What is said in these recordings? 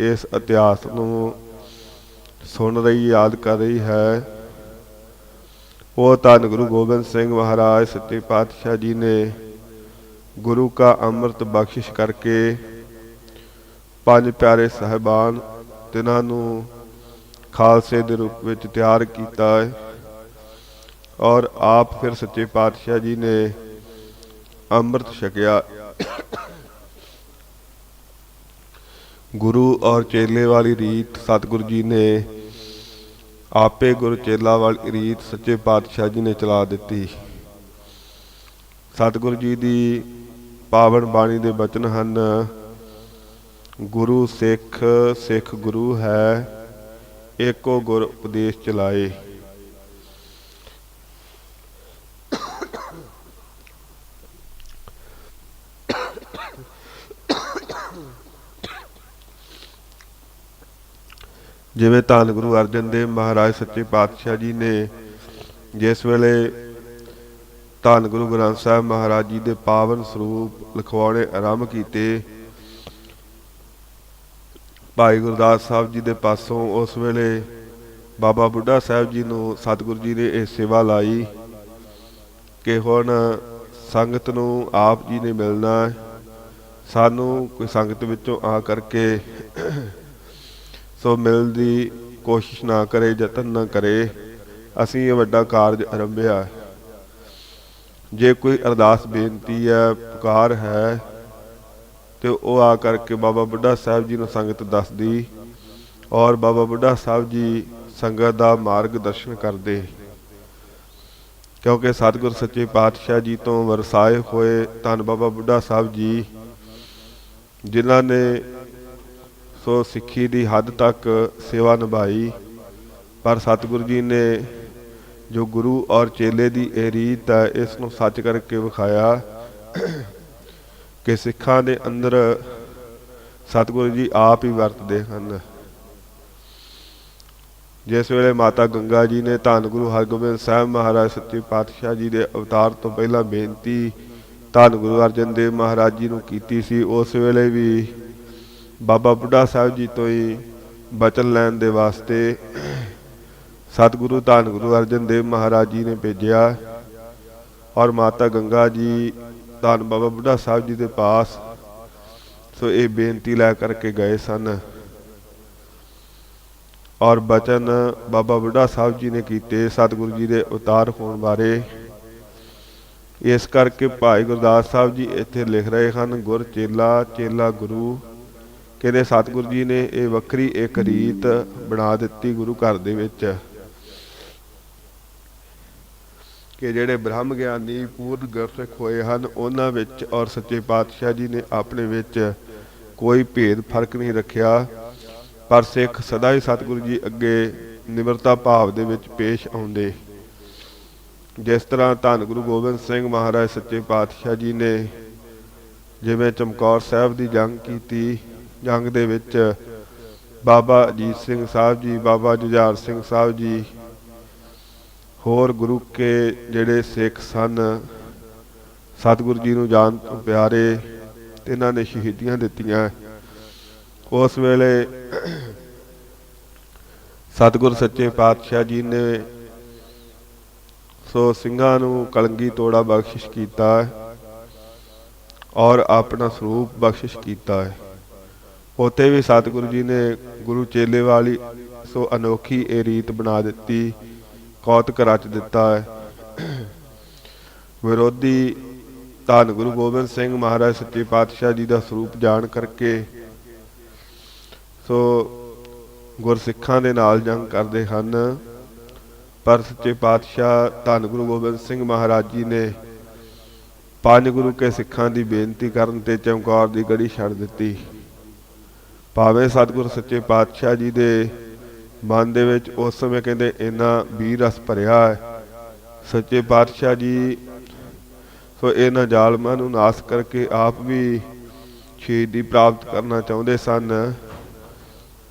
ਇਸ ਇਤਿਹਾਸ ਨੂੰ ਸੁਣ ਰਹੀ, ਯਾਦ ਕਰ ਰਹੀ ਹੈ। ਉਹ ਧੰਨ ਗੁਰੂ ਗੋਬਿੰਦ ਸਿੰਘ ਮਹਾਰਾਜ, ਸੱਚੇ ਪਾਤਸ਼ਾਹ ਜੀ ਨੇ ਗੁਰੂ ਕਾ ਅੰਮ੍ਰਿਤ ਬਖਸ਼ਿਸ਼ ਕਰਕੇ ਪੰਜ ਪਿਆਰੇ ਸਹਿਬਾਨ ਤਿਨਾਂ ਨੂੰ ਖਾਲਸੇ ਦੇ ਰੂਪ ਵਿੱਚ ਤਿਆਰ ਕੀਤਾ ਹੈ ਔਰ ਆਪ ਫਿਰ ਸੱਚੇ ਪਾਤਸ਼ਾਹ ਜੀ ਨੇ ਅੰਮ੍ਰਿਤ ਛਕਿਆ। ਗੁਰੂ ਔਰ ਚੇਲੇ ਵਾਲੀ ਰੀਤ ਸਤਿਗੁਰੂ ਜੀ ਨੇ ਆਪੇ ਗੁਰੂ ਚੇਲਾ ਵਾਲੀ ਰੀਤ ਸੱਚੇ ਪਾਤਸ਼ਾਹ ਜੀ ਨੇ ਚਲਾ ਦਿੱਤੀ। ਸਤਿਗੁਰੂ ਜੀ ਦੀ ਪਾਵਨ ਬਾਣੀ ਦੇ ਬਚਨ ਹਨ, ਗੁਰੂ ਸਿੱਖ ਸਿੱਖ ਗੁਰੂ ਹੈ, ਏਕੋ ਗੁਰ ਉਪਦੇਸ਼ ਚਲਾਏ। ਜਿਵੇਂ ਧੰਨ ਗੁਰੂ ਅਰਜਨ ਦੇਵ ਮਹਾਰਾਜ ਸੱਚੇ ਪਾਤਸ਼ਾਹ ਜੀ ਨੇ ਜਿਸ ਵੇਲੇ ਧੰਨ ਗੁਰੂ ਗ੍ਰੰਥ ਸਾਹਿਬ ਮਹਾਰਾਜ ਜੀ ਦੇ ਪਾਵਨ ਸਰੂਪ ਲਿਖਵਾਉਣੇ ਆਰੰਭ ਕੀਤੇ, ਭਾਈ ਗੁਰਦਾਸ ਸਾਹਿਬ ਜੀ ਦੇ ਪਾਸੋਂ ਉਸ ਵੇਲੇ ਬਾਬਾ ਬੁੱਢਾ ਸਾਹਿਬ ਜੀ ਨੂੰ ਸਤਿਗੁਰੂ ਜੀ ਨੇ ਇਹ ਸੇਵਾ ਲਾਈ ਕਿ ਹੁਣ ਸੰਗਤ ਨੂੰ ਆਪ ਜੀ ਨੇ ਮਿਲਣਾ ਸਾਨੂੰ ਕੋਈ ਸੰਗਤ ਵਿੱਚੋਂ ਆ ਕਰਕੇ ਸੋ ਮਿਲਣ ਦੀ ਕੋਸ਼ਿਸ਼ ਨਾ ਕਰੇ, ਯਤਨ ਨਾ ਕਰੇ, ਅਸੀਂ ਇਹ ਵੱਡਾ ਕਾਰਜ ਆਰੰਭਿਆ ਜੇ ਕੋਈ ਅਰਦਾਸ ਬੇਨਤੀ ਹੈ, ਪੁਕਾਰ ਹੈ, ਤੇ ਉਹ ਆ ਕਰਕੇ ਬਾਬਾ ਬੁੱਢਾ ਸਾਹਿਬ ਜੀ ਨੂੰ ਸੰਗਤ ਦੱਸਦੀ ਔਰ ਬਾਬਾ ਬੁੱਢਾ ਸਾਹਿਬ ਜੀ ਸੰਗਤ ਦਾ ਮਾਰਗ ਦਰਸ਼ਨ ਕਰਦੇ। ਕਿਉਂਕਿ ਸਤਿਗੁਰ ਸੱਚੇ ਪਾਤਸ਼ਾਹ ਜੀ ਤੋਂ ਵਰਸਾਏ ਹੋਏ ਧੰਨ ਬਾਬਾ ਬੁੱਢਾ ਸਾਹਿਬ ਜੀ, ਜਿਨ੍ਹਾਂ ਨੇ ਸੋ ਸਿੱਖੀ ਦੀ ਹੱਦ ਤੱਕ ਸੇਵਾ ਨਿਭਾਈ। ਪਰ ਸਤਿਗੁਰੂ ਜੀ ਨੇ ਜੋ ਗੁਰੂ ਔਰ ਚੇਲੇ ਦੀ ਇਹ ਰੀਤ ਹੈ, ਇਸ ਨੂੰ ਸੱਚ ਕਰਕੇ ਵਿਖਾਇਆ ਕਿ ਸਿੱਖਾਂ ਦੇ ਅੰਦਰ ਸਤਿਗੁਰੂ ਜੀ ਆਪ ਹੀ ਵਰਤਦੇ ਹਨ। ਜਿਸ ਵੇਲੇ ਮਾਤਾ ਗੰਗਾ ਜੀ ਨੇ ਧੰਨ ਗੁਰੂ ਹਰਗੋਬਿੰਦ ਸਾਹਿਬ ਮਹਾਰਾਜ ਸੱਚੇ ਪਾਤਸ਼ਾਹ ਜੀ ਦੇ ਅਵਤਾਰ ਤੋਂ ਪਹਿਲਾਂ ਬੇਨਤੀ ਧੰਨ ਗੁਰੂ ਅਰਜਨ ਦੇਵ ਮਹਾਰਾਜ ਜੀ ਨੂੰ ਕੀਤੀ ਸੀ, ਉਸ ਵੇਲੇ ਵੀ ਬਾਬਾ ਬੁੱਢਾ ਸਾਹਿਬ ਜੀ ਤੋਂ ਹੀ ਬਚਨ ਲੈਣ ਦੇ ਵਾਸਤੇ ਸਤਿਗੁਰੂ ਧੰਨ ਗੁਰੂ ਅਰਜਨ ਦੇਵ ਮਹਾਰਾਜ ਜੀ ਨੇ ਭੇਜਿਆ ਔਰ ਮਾਤਾ ਗੰਗਾ ਜੀ, ਧੰਨ ਬਾਬਾ ਬੁੱਢਾ ਸਾਹਿਬ ਜੀ ਦੇ ਪਾਸ। ਸੋ ਇਹ ਬੇਨਤੀ ਲੈ ਕਰਕੇ ਗਏ ਸਨ। ਔਰ ਬਚਨ ਬਾਬਾ ਬੁੱਢਾ ਸਾਹਿਬ ਜੀ ਨੇ ਕੀਤੇ ਸਤਿਗੁਰੂ ਜੀ ਦੇ ਉਤਾਰ ਹੋਣ ਬਾਰੇ। ਇਸ ਕਰਕੇ ਭਾਈ ਗੁਰਦਾਸ ਸਾਹਿਬ ਜੀ ਇੱਥੇ ਲਿਖ ਰਹੇ ਹਨ, ਗੁਰ ਚੇਲਾ ਚੇਲਾ ਗੁਰੂ। ਕਹਿੰਦੇ ਸਤਿਗੁਰੂ ਜੀ ਨੇ ਇਹ ਵੱਖਰੀ ਇੱਕ ਰੀਤ ਬਣਾ ਦਿੱਤੀ ਗੁਰੂ ਘਰ ਦੇ ਵਿੱਚ ਕਿ ਜਿਹੜੇ ਬ੍ਰਹਮ ਗਿਆਨੀ ਪੂਰਨ ਗੁਰਸਿੱਖ ਹੋਏ ਹਨ, ਉਹਨਾਂ ਵਿੱਚ ਔਰ ਸੱਚੇ ਪਾਤਸ਼ਾਹ ਜੀ ਨੇ ਆਪਣੇ ਵਿੱਚ ਕੋਈ ਭੇਦ ਫ਼ਰਕ ਨਹੀਂ ਰੱਖਿਆ। ਪਰ ਸਿੱਖ ਸਦਾ ਹੀ ਸਤਿਗੁਰੂ ਜੀ ਅੱਗੇ ਨਿਮਰਤਾ ਭਾਵ ਦੇ ਵਿੱਚ ਪੇਸ਼ ਆਉਂਦੇ। ਜਿਸ ਤਰ੍ਹਾਂ ਧੰਨ ਗੁਰੂ ਗੋਬਿੰਦ ਸਿੰਘ ਮਹਾਰਾਜ ਸੱਚੇ ਪਾਤਸ਼ਾਹ ਜੀ ਨੇ ਜਿਵੇਂ ਚਮਕੌਰ ਸਾਹਿਬ ਦੀ ਜੰਗ ਕੀਤੀ ਜੰਗ ਦੇ ਵਿੱਚ ਬਾਬਾ ਅਜੀਤ ਸਿੰਘ ਸਾਹਿਬ ਜੀ, ਬਾਬਾ ਜੁਝਾਰ ਸਿੰਘ ਸਾਹਿਬ ਜੀ, ਹੋਰ ਗੁਰੂ ਕੇ ਜਿਹੜੇ ਸਿੱਖ ਸਨ, ਸਤਿਗੁਰੂ ਜੀ ਨੂੰ ਜਾਣ ਤੋਂ ਪਿਆਰੇ ਤੇ ਇਹਨਾਂ ਨੇ ਸ਼ਹੀਦੀਆਂ ਦਿੱਤੀਆਂ। ਉਸ ਵੇਲੇ ਸਤਿਗੁਰ ਸੱਚੇ ਪਾਤਸ਼ਾਹ ਜੀ ਨੇ ਸੋ ਸਿੰਘਾਂ ਨੂੰ ਕਲੰਗੀ ਤੋੜਾ ਬਖਸ਼ਿਸ਼ ਕੀਤਾ ਔਰ ਆਪਣਾ ਸਰੂਪ ਬਖਸ਼ਿਸ਼ ਕੀਤਾ ਹੈ। ਉਤੇ ਵੀ ਸਤਿਗੁਰੂ ਜੀ ਨੇ ਗੁਰੂ ਚੇਲੇ ਵਾਲੀ ਸੋ ਅਨੋਖੀ ਇਹ ਰੀਤ ਬਣਾ ਦਿੱਤੀ, ਕੌਤਕ ਰਚ ਦਿੱਤਾ ਹੈ। ਵਿਰੋਧੀ ਧੰਨ ਗੁਰੂ ਗੋਬਿੰਦ ਸਿੰਘ ਮਹਾਰਾਜ ਸੱਚੇ ਪਾਤਸ਼ਾਹ ਜੀ ਦਾ ਸਰੂਪ ਜਾਣ ਕਰਕੇ ਸੋ ਗੁਰਸਿੱਖਾਂ ਦੇ ਨਾਲ ਜੰਗ ਕਰਦੇ ਹਨ। ਪਰ ਸੱਚੇ ਪਾਤਸ਼ਾਹ ਧੰਨ ਗੁਰੂ ਗੋਬਿੰਦ ਸਿੰਘ ਮਹਾਰਾਜ ਜੀ ਨੇ ਪੰਜ ਗੁਰੂ ਕੇ ਸਿੱਖਾਂ ਦੀ ਬੇਨਤੀ ਕਰਨ ਤੇ ਚਮਕੌਰ ਦੀ ਗੜੀ ਛੱਡ ਦਿੱਤੀ। ਭਾਵੇਂ ਸਤਿਗੁਰ ਸੱਚੇ ਪਾਤਸ਼ਾਹ ਜੀ ਦੇ ਮਨ ਦੇ ਵਿੱਚ ਉਸ ਸਮੇਂ ਕਹਿੰਦੇ ਇੰਨਾ ਵੀਰ ਰਸ ਭਰਿਆ ਹੈ, ਸੱਚੇ ਪਾਤਸ਼ਾਹ ਜੀ, ਸੋ ਇਹਨਾਂ ਜ਼ਾਲਮਾਂ ਨੂੰ ਨਾਸ ਕਰਕੇ ਆਪ ਵੀ ਸ਼ਹੀਦੀ ਪ੍ਰਾਪਤ ਕਰਨਾ ਚਾਹੁੰਦੇ ਸਨ।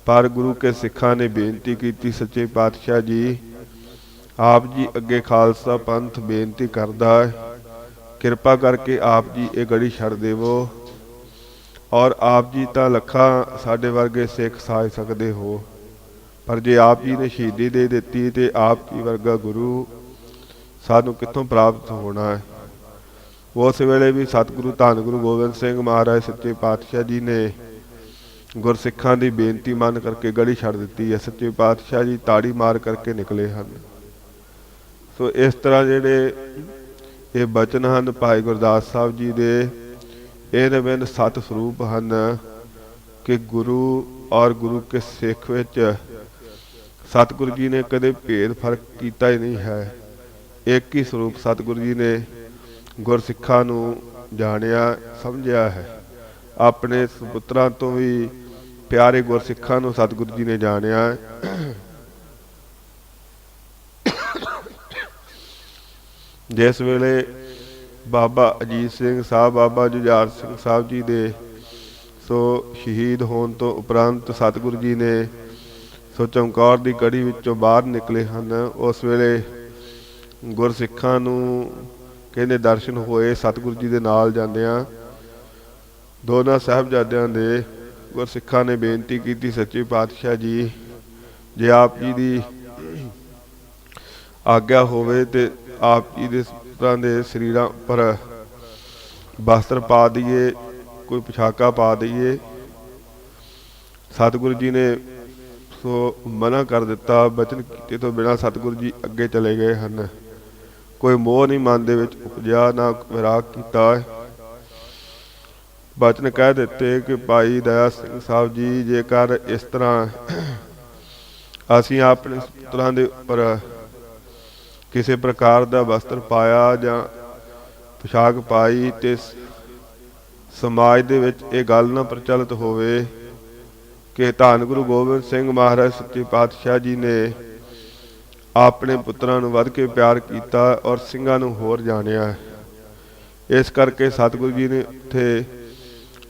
ਪਰ ਗੁਰੂ ਕੇ ਸਿੱਖਾਂ ਨੇ ਬੇਨਤੀ ਕੀਤੀ, ਸੱਚੇ ਪਾਤਸ਼ਾਹ ਜੀ, ਆਪ ਜੀ ਅੱਗੇ ਖਾਲਸਾ ਪੰਥ ਬੇਨਤੀ ਕਰਦਾ ਹੈ, ਕਿਰਪਾ ਕਰਕੇ ਆਪ ਜੀ ਇਹ ਗੜੀ ਛੱਡ ਦੇਵੋ। ਔਰ ਆਪ ਜੀ ਤਾਂ ਲੱਖਾਂ ਸਾਡੇ ਵਰਗੇ ਸਿੱਖ ਸਾਜ ਸਕਦੇ ਹੋ, ਪਰ ਜੇ ਆਪ ਜੀ ਨੇ ਸ਼ਹੀਦੀ ਦੇ ਦਿੱਤੀ ਤੇ ਆਪ ਜੀ ਵਰਗਾ ਗੁਰੂ ਸਾਨੂੰ ਕਿੱਥੋਂ ਪ੍ਰਾਪਤ ਹੋਣਾ ਹੈ? ਉਸ ਵੇਲੇ ਵੀ ਸਤਿਗੁਰੂ ਧੰਨ ਗੁਰੂ ਗੋਬਿੰਦ ਸਿੰਘ ਮਹਾਰਾਜ ਸੱਚੇ ਪਾਤਸ਼ਾਹ ਜੀ ਨੇ ਗੁਰਸਿੱਖਾਂ ਦੀ ਬੇਨਤੀ ਮੰਨ ਕਰਕੇ ਗੜੀ ਛੱਡ ਦਿੱਤੀ ਹੈ। ਸੱਚੇ ਪਾਤਸ਼ਾਹ ਜੀ ਤਾੜੀ ਮਾਰ ਕਰਕੇ ਨਿਕਲੇ ਹਨ। ਸੋ ਇਸ ਤਰ੍ਹਾਂ ਜਿਹੜੇ ਇਹ ਬਚਨ ਹਨ ਭਾਈ ਗੁਰਦਾਸ ਸਾਹਿਬ ਜੀ ਦੇ ਇਹ ਨਵੇਂ ਸਤ ਸਰੂਪ ਹਨ ਕਿ ਗੁਰੂ ਔਰ ਗੁਰੂ ਕੇ ਸਿੱਖ ਵਿੱਚ ਸਤਿਗੁਰੂ ਜੀ ਨੇ ਕਦੇ ਭੇਦ ਫ਼ਰਕ ਕੀਤਾ ਹੀ ਨਹੀਂ ਹੈ। ਇੱਕ ਹੀ ਸਰੂਪ ਸਤਿਗੁਰੂ ਜੀ ਨੇ ਗੁਰਸਿੱਖਾਂ ਨੂੰ ਜਾਣਿਆ, ਸਮਝਿਆ ਹੈ। ਆਪਣੇ ਸੁਪੁੱਤਰਾਂ ਤੋਂ ਵੀ ਪਿਆਰੇ ਗੁਰਸਿੱਖਾਂ ਨੂੰ ਸਤਿਗੁਰੂ ਜੀ ਨੇ ਜਾਣਿਆ। ਜਿਸ ਵੇਲੇ ਬਾਬਾ ਅਜੀਤ ਸਿੰਘ ਸਾਹਿਬ, ਬਾਬਾ ਜੁਝਾਰ ਸਿੰਘ ਸਾਹਿਬ ਜੀ ਦੇ ਸੋ ਸ਼ਹੀਦ ਹੋਣ ਤੋਂ ਉਪਰੰਤ ਸਤਿਗੁਰੂ ਜੀ ਨੇ ਸੋ ਚਮਕੌਰ ਦੀ ਕੜੀ ਵਿੱਚੋਂ ਬਾਹਰ ਨਿਕਲੇ ਹਨ। ਉਸ ਵੇਲੇ ਗੁਰਸਿੱਖਾਂ ਨੂੰ ਕਹਿੰਦੇ ਦਰਸ਼ਨ ਹੋਏ, ਸਤਿਗੁਰੂ ਜੀ ਦੇ ਨਾਲ ਜਾਂਦਿਆਂ ਦੋਨਾਂ ਸਾਹਿਬਜ਼ਾਦਿਆਂ ਦੇ ਗੁਰਸਿੱਖਾਂ ਨੇ ਬੇਨਤੀ ਕੀਤੀ, ਸੱਚੇ ਪਾਤਸ਼ਾਹ ਜੀ, ਜੇ ਆਪ ਜੀ ਦੀ ਆਗਿਆ ਹੋਵੇ ਤੇ ਆਪ ਜੀ ਦੇ ਤਰ੍ਹਾਂ ਦੇ ਸਰੀਰਾਂ ਉੱਪਰ ਵਸਤਰ ਪਾ ਦਈਏ, ਕੋਈ ਪੋਸ਼ਾਕਾ ਪਾ ਦਈਏ। ਸਤਿਗੁਰੂ ਜੀ ਨੇ ਸੋ ਮਨਾ ਕਰ ਦਿੱਤਾ, ਬਚਨ ਕੀਤੇ ਤੋਂ ਬਿਨਾ ਸਤਿਗੁਰੂ ਜੀ ਅੱਗੇ ਚਲੇ ਗਏ ਹਨ। ਕੋਈ ਮੋਹ ਨਹੀਂ ਮਨ ਦੇ ਵਿੱਚ ਉਪਜਿਆ, ਨਾ ਵਿਰਾਗ ਕੀਤਾ। ਬਚਨ ਕਹਿ ਦਿੱਤੇ ਕਿ, ਭਾਈ ਦਇਆ ਸਿੰਘ ਸਾਹਿਬ ਜੀ, ਜੇਕਰ ਇਸ ਤਰ੍ਹਾਂ ਅਸੀਂ ਆਪਣੇ ਪੁੱਤਰਾਂ ਦੇ ਉੱਪਰ ਕਿਸੇ ਪ੍ਰਕਾਰ ਦਾ ਵਸਤਰ ਪਾਇਆ ਜਾਂ ਪੋਸ਼ਾਕ ਪਾਈ ਤੇ ਸਮਾਜ ਦੇ ਵਿੱਚ ਇਹ ਗੱਲ ਨਾ ਪ੍ਰਚਲਿਤ ਹੋਵੇ ਕਿ ਧੰਨ ਗੁਰੂ ਗੋਬਿੰਦ ਸਿੰਘ ਮਹਾਰਾਜ ਸੱਚੇ ਪਾਤਸ਼ਾਹ ਜੀ ਨੇ ਆਪਣੇ ਪੁੱਤਰਾਂ ਨੂੰ ਵੱਧ ਕੇ ਪਿਆਰ ਕੀਤਾ ਔਰ ਸਿੰਘਾਂ ਨੂੰ ਹੋਰ ਜਾਣਿਆ। ਇਸ ਕਰਕੇ ਸਤਿਗੁਰੂ ਜੀ ਨੇ ਉੱਥੇ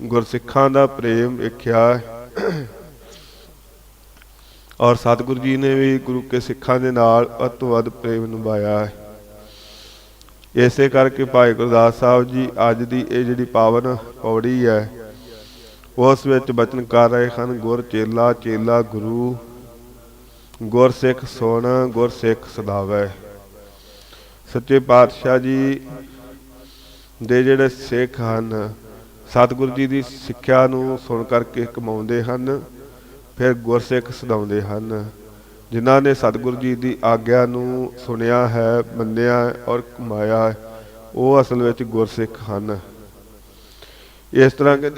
ਗੁਰਸਿੱਖਾਂ ਦਾ ਪ੍ਰੇਮ ਵੇਖਿਆ। ਔਰ ਸਤਿਗੁਰੂ ਜੀ ਨੇ ਵੀ ਗੁਰੂ ਕੇ ਸਿੱਖਾਂ ਦੇ ਨਾਲ ਵੱਧ ਤੋਂ ਵੱਧ ਪ੍ਰੇਮ ਨਿਭਾਇਆ ਹੈ। ਇਸੇ ਕਰਕੇ ਭਾਈ ਗੁਰਦਾਸ ਸਾਹਿਬ ਜੀ ਅੱਜ ਦੀ ਇਹ ਜਿਹੜੀ ਪਾਵਨ ਪੌੜੀ ਹੈ, ਉਸ ਵਿੱਚ ਬਚਨ ਕਰ ਰਹੇ ਹਨ, ਗੁਰ ਚੇਲਾ ਚੇਲਾ ਗੁਰੂ, ਗੁਰ ਸਿੱਖ ਸੁਣ, ਗੁਰ ਸਿੱਖ ਸਦਾਵੇ। ਸੱਚੇ ਪਾਤਸ਼ਾਹ ਜੀ ਦੇ ਜਿਹੜੇ ਸਿੱਖ ਹਨ, ਸਤਿਗੁਰੂ ਜੀ ਦੀ ਸਿੱਖਿਆ ਨੂੰ ਸੁਣ ਕਰਕੇ ਕਮਾਉਂਦੇ ਹਨ। ਫਿਰ ਗੁਰਸਿੱਖ ਸਦਾਉਂਦੇ ਹਨ, ਜਿਨ੍ਹਾਂ ਨੇ ਸਤਿਗੁਰੂ ਜੀ ਦੀ ਆਗਿਆ ਨੂੰ ਸੁਣਿਆ ਹੈ, ਮੰਨਿਆ ਔਰ ਕਮਾਇਆ ਉਹ ਅਸਲ ਵਿੱਚ ਗੁਰਸਿੱਖ ਹਨ। ਇਸ ਤਰ੍ਹਾਂ ਕਿ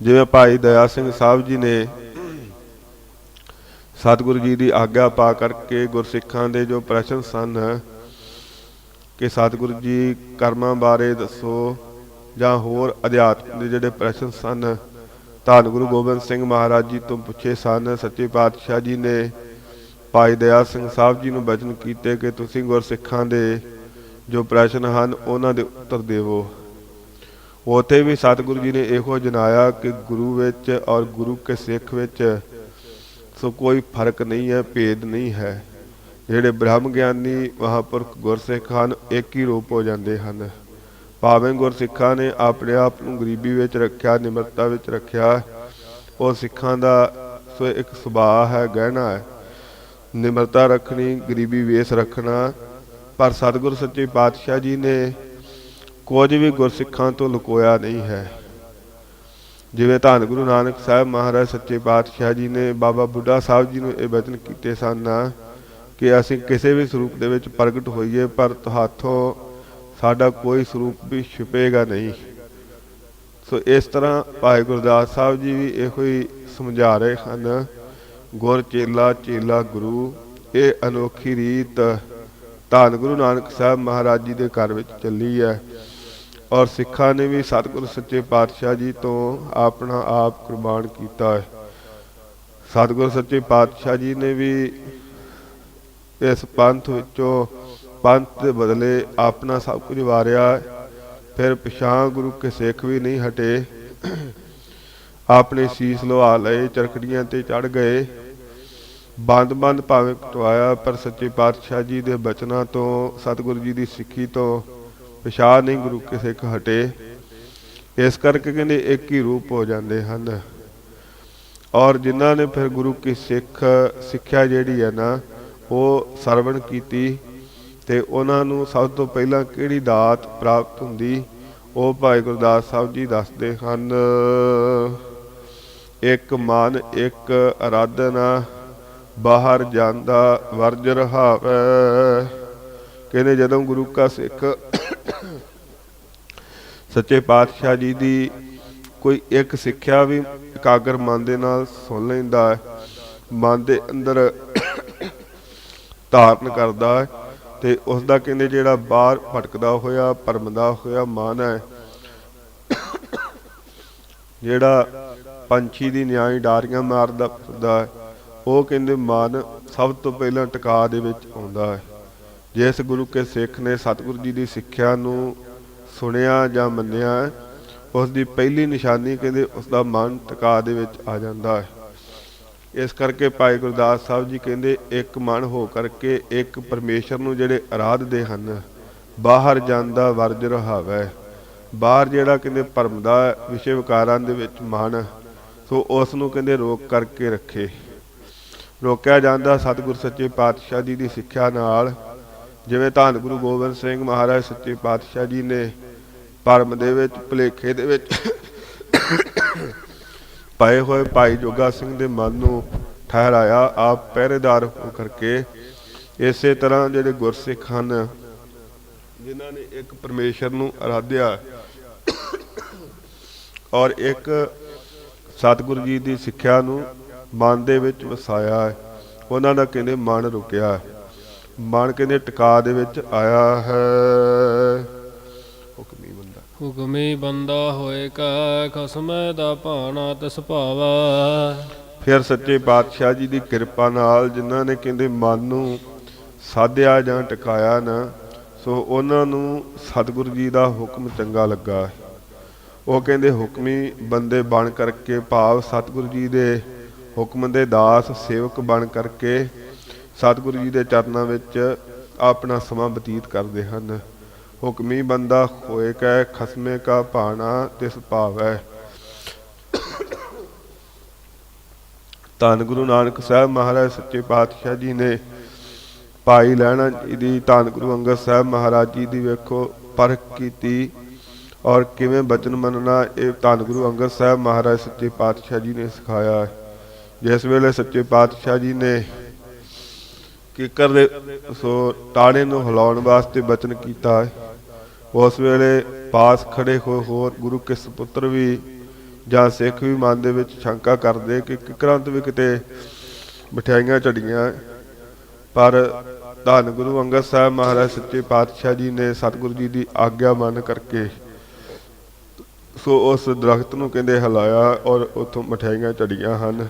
ਜਿਵੇਂ ਭਾਈ ਦਇਆ ਸਿੰਘ ਸਾਹਿਬ ਜੀ ਨੇ ਸਤਿਗੁਰੂ ਜੀ ਦੀ ਆਗਿਆ ਪਾ ਕਰਕੇ ਗੁਰਸਿੱਖਾਂ ਦੇ ਜੋ ਪ੍ਰਸ਼ਨ ਸਨ, ਕਿ ਸਤਿਗੁਰੂ ਜੀ ਕਰਮਾਂ ਬਾਰੇ ਦੱਸੋ ਜਾਂ ਹੋਰ ਅਧਿਆਤਮ ਦੇ ਜਿਹੜੇ ਪ੍ਰਸ਼ਨ ਸਨ ਧੰਨ ਗੁਰੂ ਗੋਬਿੰਦ ਸਿੰਘ ਮਹਾਰਾਜ ਜੀ ਤੋਂ ਪੁੱਛੇ ਸਨ, ਸੱਚੇ ਪਾਤਸ਼ਾਹ ਜੀ ਨੇ ਭਾਈ ਦਇਆ ਸਿੰਘ ਸਾਹਿਬ ਜੀ ਨੂੰ ਬਚਨ ਕੀਤੇ ਕਿ ਤੁਸੀਂ ਗੁਰਸਿੱਖਾਂ ਦੇ ਜੋ ਪ੍ਰਸ਼ਨ ਹਨ, ਉਹਨਾਂ ਦੇ ਉੱਤਰ ਦੇਵੋ। ਉਥੇ ਵੀ ਸਤਿਗੁਰੂ ਜੀ ਨੇ ਇਹੋ ਜਨਾਇਆ ਕਿ ਗੁਰੂ ਵਿੱਚ ਔਰ ਗੁਰੂ ਕੇ ਸਿੱਖ ਵਿੱਚ ਸੋ ਕੋਈ ਫ਼ਰਕ ਨਹੀਂ ਹੈ, ਭੇਦ ਨਹੀਂ ਹੈ। ਜਿਹੜੇ ਬ੍ਰਹਮ ਗਿਆਨੀ ਮਹਾਪੁਰਖ ਗੁਰਸਿੱਖ ਹਨ, ਇੱਕ ਹੀ ਰੂਪ ਹੋ ਜਾਂਦੇ ਹਨ। ਭਾਵੇਂ ਗੁਰਸਿੱਖਾਂ ਨੇ ਆਪਣੇ ਆਪ ਨੂੰ ਗਰੀਬੀ ਵਿੱਚ ਰੱਖਿਆ, ਨਿਮਰਤਾ ਵਿੱਚ ਰੱਖਿਆ, ਉਹ ਸਿੱਖਾਂ ਦਾ ਸੋ ਇੱਕ ਸੁਭਾਅ ਹੈ, ਗਹਿਣਾ ਹੈ। ਨਿਮਰਤਾ ਰੱਖਣੀ, ਗਰੀਬੀ ਵੇਸ ਰੱਖਣਾ। ਪਰ ਸਤਿਗੁਰ ਸੱਚੇ ਪਾਤਸ਼ਾਹ ਜੀ ਨੇ ਕੁਝ ਵੀ ਗੁਰਸਿੱਖਾਂ ਤੋਂ ਲੁਕੋਇਆ ਨਹੀਂ ਹੈ। ਜਿਵੇਂ ਧੰਨ ਗੁਰੂ ਨਾਨਕ ਸਾਹਿਬ ਮਹਾਰਾਜ ਸੱਚੇ ਪਾਤਸ਼ਾਹ ਜੀ ਨੇ ਬਾਬਾ ਬੁੱਢਾ ਸਾਹਿਬ ਜੀ ਨੂੰ ਇਹ ਬਚਨ ਕੀਤੇ ਸਨ ਕਿ ਅਸੀਂ ਕਿਸੇ ਵੀ ਸਰੂਪ ਦੇ ਵਿੱਚ ਪ੍ਰਗਟ ਹੋਈਏ, ਪਰ ਤੁਹਾਥੋਂ ਸਾਡਾ ਕੋਈ ਸਰੂਪ ਵੀ ਛੁਪੇਗਾ ਨਹੀਂ। ਸੋ ਇਸ ਤਰ੍ਹਾਂ ਭਾਈ ਗੁਰਦਾਸ ਸਾਹਿਬ ਜੀ ਵੀ ਇਹੋ ਹੀ ਸਮਝਾ ਰਹੇ ਹਨ, ਗੁਰ ਚੇਲਾ ਚੇਲਾ ਗੁਰੂ, ਇਹ ਅਨੋਖੀ ਰੀਤ ਧੰਨ ਗੁਰੂ ਨਾਨਕ ਸਾਹਿਬ ਮਹਾਰਾਜ ਜੀ ਦੇ ਘਰ ਵਿੱਚ ਚੱਲੀ ਹੈ। ਔਰ ਸਿੱਖਾਂ ਨੇ ਵੀ ਸਤਿਗੁਰ ਸੱਚੇ ਪਾਤਸ਼ਾਹ ਜੀ ਤੋਂ ਆਪਣਾ ਆਪ ਕੁਰਬਾਨ ਕੀਤਾ ਹੈ। ਸਤਿਗੁਰ ਸੱਚੇ ਪਾਤਸ਼ਾਹ ਜੀ ਨੇ ਵੀ ਇਸ ਪੰਥ ਵਿੱਚੋਂ ਪੰਥ ਦੇ ਬਦਲੇ ਆਪਣਾ ਸਭ ਕੁਝ ਵਾਰਿਆ, ਫਿਰ ਪਿਛਾਂ ਗੁਰੂ ਕੇ ਸਿੱਖ ਵੀ ਨਹੀਂ ਹਟੇ। ਆਪਣੇ ਸੀਸ ਲਵਾ ਲਏ, ਚਰਖੜੀਆਂ ਤੇ ਚੜ ਗਏ। ਬੰਦ ਬੰਦ ਭਾਵੇਂ ਕਟਵਾਇਆ, ਪਰ ਸੱਚੇ ਪਾਤਸ਼ਾਹ ਜੀ ਦੇ ਬਚਨਾਂ ਤੋਂ, ਸਤਿਗੁਰੂ ਜੀ ਦੀ ਸਿੱਖੀ ਤੋਂ ਪਿਛਾਂ ਨਹੀਂ ਗੁਰੂ ਕੇ ਸਿੱਖ ਹਟੇ। ਇਸ ਕਰਕੇ ਕਹਿੰਦੇ ਇੱਕ ਹੀ ਰੂਪ ਹੋ ਜਾਂਦੇ ਹਨ। ਔਰ ਜਿਨ੍ਹਾਂ ਨੇ ਫਿਰ ਗੁਰੂ ਕੀ ਸਿੱਖ ਸਿੱਖਿਆ ਜਿਹੜੀ ਹੈ ਨਾ, ਉਹ ਸਰਵਣ ਕੀਤੀ। ਤੇ ਉਹਨਾਂ ਨੂੰ ਸਭ ਤੋਂ ਪਹਿਲਾਂ ਕਿਹੜੀ ਦਾਤ ਪ੍ਰਾਪਤ ਹੁੰਦੀ? ਉਹ ਭਾਈ ਗੁਰਦਾਸ ਸਾਹਿਬ ਜੀ ਦੱਸਦੇ ਹਨ। ਇੱਕ ਮਨ, ਇੱਕ ਅਰਾਧਨਾ, ਬਾਹਰ ਜਾਂਦਾ, ਵਰਜ ਰਹਾਵੇ। ਕਹਿੰਦੇ ਜਦੋਂ ਗੁਰੂ ਕਾ ਸਿੱਖ ਸੱਚੇ ਪਾਤਸ਼ਾਹ ਜੀ ਦੀ ਕੋਈ ਇੱਕ ਸਿੱਖਿਆ ਵੀ ਇਕਾਗਰ ਮਨ ਦੇ ਨਾਲ ਸੁਣ ਲੈਂਦਾ ਹੈ, ਮਨ ਦੇ ਅੰਦਰ ਧਾਰਨ ਕਰਦਾ ਹੈ ਤੇ ਉਸ ਦਾ ਕਹਿੰਦੇ ਜਿਹੜਾ ਬਾਹਰ ਭਟਕਦਾ ਹੋਇਆ ਪਰਮਦਾ ਹੋਇਆ ਮਨ ਹੈ ਜਿਹੜਾ ਪੰਛੀ ਦੀ ਨਿਆਈ ਡਾਰੀਆਂ ਮਾਰਦਾ ਫਿਰਦਾ ਹੈ ਉਹ ਕਹਿੰਦੇ ਮਨ ਸਭ ਤੋਂ ਪਹਿਲਾਂ ਟਿਕਾ ਦੇ ਵਿੱਚ ਆਉਂਦਾ ਹੈ। ਜਿਸ ਗੁਰੂ ਕੇ ਸਿੱਖ ਨੇ ਸਤਿਗੁਰੂ ਜੀ ਦੀ ਸਿੱਖਿਆ ਨੂੰ ਸੁਣਿਆ ਜਾਂ ਮੰਨਿਆ ਹੈ, ਉਸ ਦੀ ਪਹਿਲੀ ਨਿਸ਼ਾਨੀ ਕਹਿੰਦੇ ਉਸ ਦਾ ਮਨ ਟਿਕਾ ਦੇ ਵਿੱਚ ਆ ਜਾਂਦਾ ਹੈ। ਇਸ ਕਰਕੇ ਭਾਈ ਗੁਰਦਾਸ ਸਾਹਿਬ ਜੀ ਕਹਿੰਦੇ, ਇੱਕ ਮਨ ਹੋ ਕਰਕੇ ਇੱਕ ਪਰਮੇਸ਼ਰ ਨੂੰ ਜਿਹੜੇ ਆਰਾਧਦੇ ਹਨ, ਬਾਹਰ ਜਾਂਦਾ ਵਰਜ ਰਹਾਵੇ। ਬਾਹਰ ਜਿਹੜਾ ਕਹਿੰਦੇ ਭਰਮ ਦਾ ਵਿਸ਼ੇ ਵਿਕਾਰਾਂ ਦੇ ਵਿੱਚ ਮਨ ਸੋ ਉਸ ਨੂੰ ਕਹਿੰਦੇ ਰੋਕ ਕਰਕੇ ਰੱਖੇ। ਰੋਕਿਆ ਜਾਂਦਾ ਸਤਿਗੁਰ ਸੱਚੇ ਪਾਤਸ਼ਾਹ ਜੀ ਦੀ ਸਿੱਖਿਆ ਨਾਲ, ਜਿਵੇਂ ਧੰਨ ਗੁਰੂ ਗੋਬਿੰਦ ਸਿੰਘ ਮਹਾਰਾਜ ਸੱਚੇ ਪਾਤਸ਼ਾਹ ਜੀ ਨੇ ਭਰਮ ਦੇ ਵਿੱਚ, ਭੁਲੇਖੇ ਦੇ ਵਿੱਚ ਪਏ ਹੋਏ ਭਾਈ ਜੋਗਾ ਸਿੰਘ ਦੇ ਮਨ ਨੂੰ ਠਹਿਰਾਇਆ ਆਪ ਪਹਿਰੇਦਾਰ ਹੋ ਕਰਕੇ। ਇਸੇ ਤਰ੍ਹਾਂ ਜਿਹੜੇ ਗੁਰਸਿੱਖ ਹਨ, ਜਿਨ੍ਹਾਂ ਨੇ ਇੱਕ ਪਰਮੇਸ਼ਰ ਨੂੰ ਆਰਾਧਿਆ ਔਰ ਇੱਕ ਸਤਿਗੁਰੂ ਜੀ ਦੀ ਸਿੱਖਿਆ ਨੂੰ ਮਨ ਦੇ ਵਿੱਚ ਵਸਾਇਆ ਹੈ। ਉਹਨਾਂ ਦਾ ਕਹਿੰਦੇ ਮਨ ਰੁਕਿਆ ਮਨ ਕਹਿੰਦੇ ਟਿਕਾ ਦੇ ਵਿੱਚ ਆਇਆ ਹੈ। ਹੁਕਮੀ ਬੰਦਾ ਹੋਏ ਕਾ ਖਸਮੈ ਦਾ ਭਾਣਾ ਤਿਸ ਭਾਵਾ। ਫਿਰ ਸੱਚੇ ਪਾਤਸ਼ਾਹ ਜੀ ਦੀ ਕਿਰਪਾ ਨਾਲ ਜਿਨ੍ਹਾਂ ਨੇ ਕਹਿੰਦੇ ਮਨ ਨੂੰ ਸਾਧਿਆ ਜਾਂ ਟਿਕਾਇਆ ਨਾ, ਸੋ ਉਹਨਾਂ ਨੂੰ ਸਤਿਗੁਰੂ ਜੀ ਦਾ ਹੁਕਮ ਚੰਗਾ ਲੱਗਾ। ਉਹ ਕਹਿੰਦੇ ਹੁਕਮੀ ਬੰਦੇ ਬਣ ਕਰਕੇ ਭਾਵ ਸਤਿਗੁਰੂ ਜੀ ਦੇ ਹੁਕਮ ਦੇ ਦਾਸ ਸੇਵਕ ਬਣ ਕਰਕੇ ਸਤਿਗੁਰੂ ਜੀ ਦੇ ਚਰਨਾਂ ਵਿੱਚ ਆਪਣਾ ਸਮਾਂ ਬਤੀਤ ਕਰਦੇ ਹਨ। ਹੁਕਮੀ ਬੰਦਾ ਹੋਏ ਕੈ ਖਸਮੇ ਕਾ ਭਾਣਾ ਤਿਸ ਭਾਵੈ। ਧੰਨ ਗੁਰੂ ਨਾਨਕ ਸਾਹਿਬ ਮਹਾਰਾਜ, ਸੱਚੇ ਪਾਤਸ਼ਾਹ ਜੀ ਨੇ ਭਾਈ ਲੈਣਾ ਜੀ ਦੀ ਧੰਨ ਗੁਰੂ ਅੰਗਦ ਸਾਹਿਬ ਮਹਾਰਾਜ ਜੀ ਦੀ ਵੇਖੋ ਪਰਖ ਕੀਤੀ ਔਰ ਕਿਵੇਂ ਬਚਨ ਮੰਨਣਾ, ਇਹ ਧੰਨ ਗੁਰੂ ਅੰਗਦ ਸਾਹਿਬ ਮਹਾਰਾਜ, ਸੱਚੇ ਪਾਤਸ਼ਾਹ ਜੀ ਨੇ ਸਿਖਾਇਆ। ਹੈ ਜਿਸ ਵੇਲੇ ਸੱਚੇ ਪਾਤਸ਼ਾਹ ਜੀ ਨੇ ਕਿਕਰ ਦੇ ਸੋ ਟਾਣੇ ਨੂੰ ਹਿਲਾਉਣ ਵਾਸਤੇ ਬਚਨ ਕੀਤਾ ਹੈ। ਉਸ ਵੇਲੇ ਪਾਸ ਖੜੇ ਹੋਏ ਹੋਰ ਗੁਰੂ ਕੇ ਸੁਪੁੱਤਰ ਵੀ ਜਾਂ ਸਿੱਖ ਵੀ ਮਨ ਦੇ ਵਿੱਚ ਸ਼ੰਕਾ ਕਰਦੇ ਕਿ ਕਿਕਰਾਂ ਵੀ ਕਿਤੇ ਮਠਿਆਈਆਂ ਝੜੀਆਂ ਪਰ ਧੰਨ ਗੁਰੂ ਅੰਗਦ ਸਾਹਿਬ ਮਹਾਰਾਜ ਸੱਚੇ ਪਾਤਸ਼ਾਹ ਜੀ ਨੇ ਸਤਿਗੁਰੂ ਜੀ ਦੀ ਆਗਿਆ ਮੰਨ ਕਰਕੇ ਸੋ ਉਸ ਦਰਖਤ ਨੂੰ ਕਹਿੰਦੇ ਹਿਲਾਇਆ ਔਰ ਉਥੋਂ ਮਠਿਆਈਆਂ ਚੜੀਆਂ ਹਨ।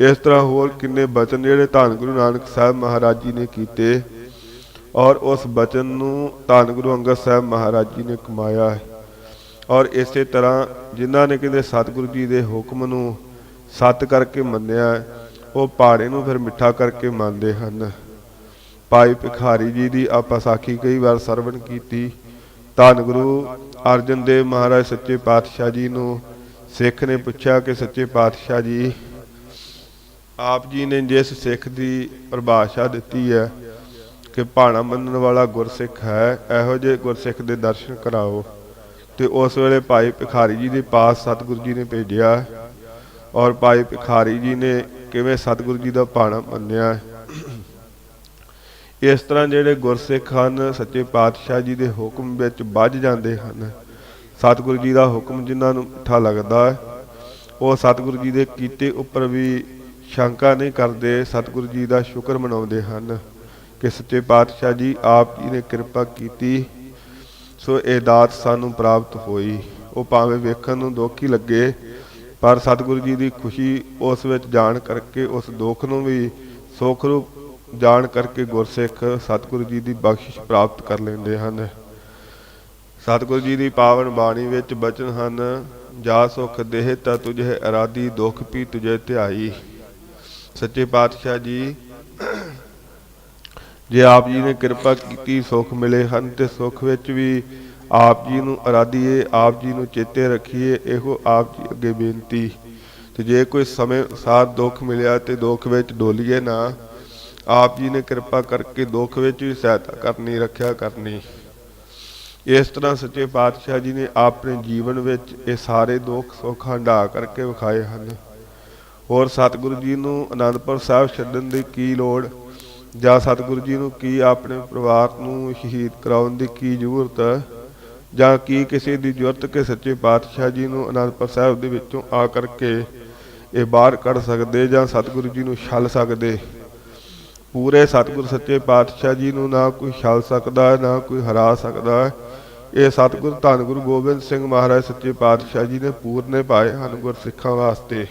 ਇਸ ਤਰ੍ਹਾਂ ਹੋਰ ਕਿੰਨੇ ਬਚਨ ਜਿਹੜੇ ਧੰਨ ਗੁਰੂ ਨਾਨਕ ਸਾਹਿਬ ਮਹਾਰਾਜ ਜੀ ਨੇ ਕੀਤੇ। ਔਰ ਉਸ ਬਚਨ ਨੂੰ ਧੰਨ ਗੁਰੂ ਅੰਗਦ ਸਾਹਿਬ ਮਹਾਰਾਜ ਜੀ ਨੇ ਕਮਾਇਆ ਹੈ। ਔਰ ਇਸੇ ਤਰ੍ਹਾਂ ਜਿਨ੍ਹਾਂ ਨੇ ਕਹਿੰਦੇ ਸਤਿਗੁਰੂ ਜੀ ਦੇ ਹੁਕਮ ਨੂੰ ਸੱਤ ਕਰਕੇ ਮੰਨਿਆ, ਉਹ ਪਹਾੜੇ ਨੂੰ ਫਿਰ ਮਿੱਠਾ ਕਰਕੇ ਮੰਨਦੇ ਹਨ। ਭਾਈ ਭਿਖਾਰੀ ਜੀ ਦੀ ਆਪਾਂ ਸਾਖੀ ਕਈ ਵਾਰ ਸਰਵਣ ਕੀਤੀ। ਧੰਨ ਗੁਰੂ ਅਰਜਨ ਦੇਵ ਮਹਾਰਾਜ ਸੱਚੇ ਪਾਤਸ਼ਾਹ ਜੀ ਨੂੰ ਸਿੱਖ ਨੇ ਪੁੱਛਿਆ ਕਿ ਸੱਚੇ ਪਾਤਸ਼ਾਹ ਜੀ, ਆਪ ਜੀ ਨੇ ਜਿਸ ਸਿੱਖ ਦੀ ਪਰਿਭਾਸ਼ਾ ਦਿੱਤੀ ਹੈ ਕਿ ਭਾਣਾ ਮੰਨਣ ਵਾਲਾ ਗੁਰਸਿੱਖ ਹੈ, ਇਹੋ ਜਿਹੇ ਗੁਰਸਿੱਖ ਦੇ ਦਰਸ਼ਨ ਕਰਾਓ। ਤੇ ਉਸ ਵੇਲੇ ਭਾਈ ਭਿਖਾਰੀ ਜੀ ਦੇ ਪਾਸ ਸਤਿਗੁਰੂ ਜੀ ਨੇ ਭੇਜਿਆ। ਔਰ ਭਾਈ ਭਿਖਾਰੀ ਜੀ ਨੇ ਕਿਵੇਂ ਸਤਿਗੁਰੂ ਜੀ ਦਾ ਭਾਣਾ ਮੰਨਿਆ? ਇਸ ਤਰ੍ਹਾਂ ਜਿਹੜੇ ਗੁਰਸਿੱਖ ਹਨ, ਸੱਚੇ ਪਾਤਸ਼ਾਹ ਜੀ ਦੇ ਹੁਕਮ ਵਿੱਚ ਵੱਜ ਜਾਂਦੇ ਹਨ। ਸਤਿਗੁਰੂ ਜੀ ਦਾ ਹੁਕਮ ਜਿਨ੍ਹਾਂ ਨੂੰ ਮਿੱਠਾ ਲੱਗਦਾ ਹੈ, ਉਹ ਸਤਿਗੁਰੂ ਜੀ ਦੇ ਕੀਤੇ ਉੱਪਰ ਵੀ ਸ਼ੰਕਾ ਨਹੀਂ ਕਰਦੇ, ਸਤਿਗੁਰੂ ਜੀ ਦਾ ਸ਼ੁਕਰ ਮਨਾਉਂਦੇ ਹਨ। ਕਿ ਸੱਚੇ ਪਾਤਸ਼ਾਹ ਜੀ, ਆਪ ਜੀ ਨੇ ਕਿਰਪਾ ਕੀਤੀ, ਸੋ ਇਹ ਦਾਤ ਸਾਨੂੰ ਪ੍ਰਾਪਤ ਹੋਈ। ਉਹ ਭਾਵੇਂ ਵੇਖਣ ਨੂੰ ਦੁੱਖ ਹੀ ਲੱਗੇ, ਪਰ ਸਤਿਗੁਰੂ ਜੀ ਦੀ ਖੁਸ਼ੀ ਉਸ ਵਿੱਚ ਜਾਣ ਕਰਕੇ, ਉਸ ਦੁੱਖ ਨੂੰ ਵੀ ਸੁੱਖ ਰੂਪ ਜਾਣ ਕਰਕੇ ਗੁਰਸਿੱਖ ਸਤਿਗੁਰੂ ਜੀ ਦੀ ਬਖਸ਼ਿਸ਼ ਪ੍ਰਾਪਤ ਕਰ ਲੈਂਦੇ ਹਨ। ਸਤਿਗੁਰੂ ਜੀ ਦੀ ਪਾਵਨ ਬਾਣੀ ਵਿੱਚ ਬਚਨ ਹਨ, ਜਾ ਸੁਖ ਦੇਹ ਤਾ ਤੁਝੇ ਅਰਾਦੀ ਦੁਖ ਪੀ ਤੁਝੇ ਧਿਆਈ। ਸੱਚੇ ਪਾਤਸ਼ਾਹ ਜੀ ਜੇ ਆਪ ਜੀ ਨੇ ਕਿਰਪਾ ਕੀਤੀ, ਸੁਖ ਮਿਲੇ ਹਨ ਤੇ ਸੁਖ ਵਿੱਚ ਵੀ ਆਪ ਜੀ ਨੂੰ ਅਰਾਧੀਏ, ਆਪ ਜੀ ਨੂੰ ਚੇਤੇ ਰੱਖੀਏ, ਇਹੋ ਆਪ ਜੀ ਅੱਗੇ ਬੇਨਤੀ। ਤੇ ਜੇ ਕੋਈ ਸਮੇਂ ਸਾਥ ਦੁੱਖ ਮਿਲਿਆ ਤੇ ਦੁੱਖ ਵਿੱਚ ਡੋਲੀਏ ਨਾ, ਆਪ ਜੀ ਨੇ ਕਿਰਪਾ ਕਰਕੇ ਦੁੱਖ ਵਿੱਚ ਵੀ ਸਹਾਇਤਾ ਕਰਨੀ, ਰੱਖਿਆ ਕਰਨੀ। ਇਸ ਤਰ੍ਹਾਂ ਸੱਚੇ ਪਾਤਸ਼ਾਹ ਜੀ ਨੇ ਆਪਣੇ ਜੀਵਨ ਵਿੱਚ ਇਹ ਸਾਰੇ ਦੁੱਖ, ਸੁੱਖ ਹੰਢਾ ਕਰਕੇ ਵਿਖਾਏ ਹਨ। ਹੋਰ ਸਤਿਗੁਰੂ ਜੀ ਨੂੰ ਅਨੰਦਪੁਰ ਸਾਹਿਬ ਛੱਡਣ ਦੀ ਕੀ ਲੋੜ? ਜਾਂ ਸਤਿਗੁਰੂ ਜੀ ਨੂੰ ਕੀ ਆਪਣੇ ਪਰਿਵਾਰ ਨੂੰ ਸ਼ਹੀਦ ਕਰਾਉਣ ਦੀ ਕੀ ਜ਼ਰੂਰਤ ਹੈ? ਜਾਂ ਕੀ ਕਿਸੇ ਦੀ ਜ਼ਰੂਰਤ ਕਿ ਸੱਚੇ ਪਾਤਸ਼ਾਹ ਜੀ ਨੂੰ ਅਨੰਦਪੁਰ ਸਾਹਿਬ ਦੇ ਵਿੱਚੋਂ ਆ ਕਰਕੇ ਇਹ ਬਾਹਰ ਕੱਢ ਸਕਦੇ ਜਾਂ ਸਤਿਗੁਰੂ ਜੀ ਨੂੰ ਛਲ ਸਕਦੇ? ਪੂਰੇ ਸਤਿਗੁਰ ਸੱਚੇ ਪਾਤਸ਼ਾਹ ਜੀ ਨੂੰ ਨਾ ਕੋਈ ਛਲ ਸਕਦਾ ਹੈ, ਨਾ ਕੋਈ ਹਰਾ ਸਕਦਾ। ਹੈ। ਇਹ ਸਤਿਗੁਰ ਧੰਨ ਗੁਰੂ ਗੋਬਿੰਦ ਸਿੰਘ ਮਹਾਰਾਜ ਸੱਚੇ ਪਾਤਸ਼ਾਹ ਜੀ ਨੇ ਪੂਰਨੇ ਪਾਏ ਹਨ ਗੁਰਸਿੱਖਾਂ ਵਾਸਤੇ।